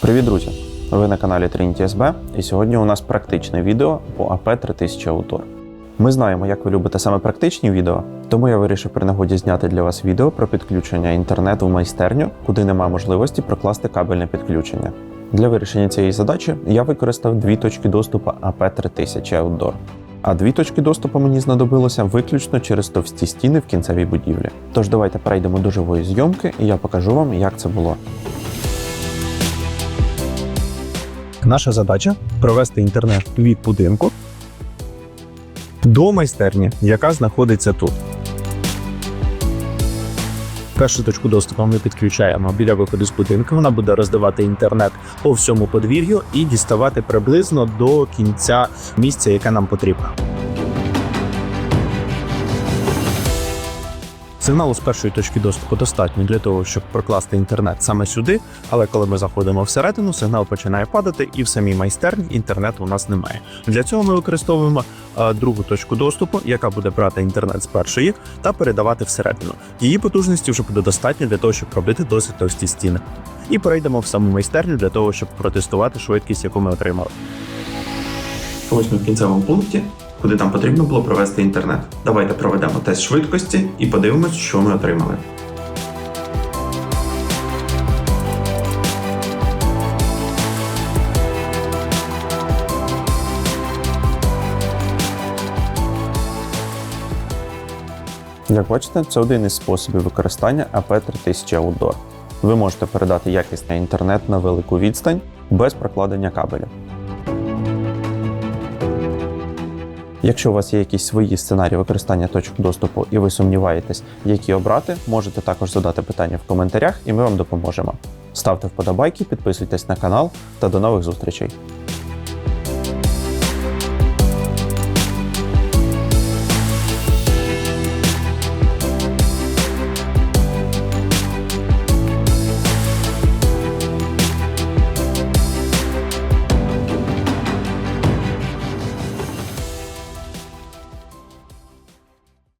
Привіт, друзі! Ви на каналі Trinity SB, і сьогодні у нас практичне відео по AP 3000 Autor. Ми знаємо, як ви любите саме практичні відео, тому я вирішив при нагоді зняти для вас відео про підключення інтернету в майстерню, куди немає можливості прокласти кабельне підключення. Для вирішення цієї задачі я використав дві точки доступу AP 3000 Outdoor. А дві точки доступу мені знадобилося виключно через товсті стіни в кінцевій будівлі. Тож давайте перейдемо до живої зйомки, і я покажу вам, як це було. Наша задача провести інтернет від будинку до майстерні, яка знаходиться тут. Першу точку доступу ми підключаємо біля виходу з будинку. Вона буде роздавати інтернет по всьому подвір'ю і діставати приблизно до кінця місця, яке нам потрібно. Сигналу з першої точки доступу достатньо для того, щоб прокласти інтернет саме сюди, але коли ми заходимо всередину, сигнал починає падати, і в самій майстерні інтернету у нас немає. Для цього ми використовуємо е, другу точку доступу, яка буде брати інтернет з першої та передавати всередину. Її потужності вже буде достатньо для того, щоб робити досить товсті стіни. І перейдемо в саму майстерню для того, щоб протестувати швидкість, яку ми отримали. Ось ми в кінцевому пункті, куди нам потрібно було провести інтернет. Давайте проведемо тест швидкості і подивимось, що ми отримали. Як бачите, це один із способів використання AP 3000 Outdoor. Ви можете передати якісний інтернет на велику відстань без прокладення кабелю. Якщо у вас є якісь свої сценарії використання точок доступу і ви сумніваєтесь, які обрати, можете також задати питання в коментарях, і ми вам допоможемо. Ставте вподобайки, підписуйтесь на канал та до нових зустрічей.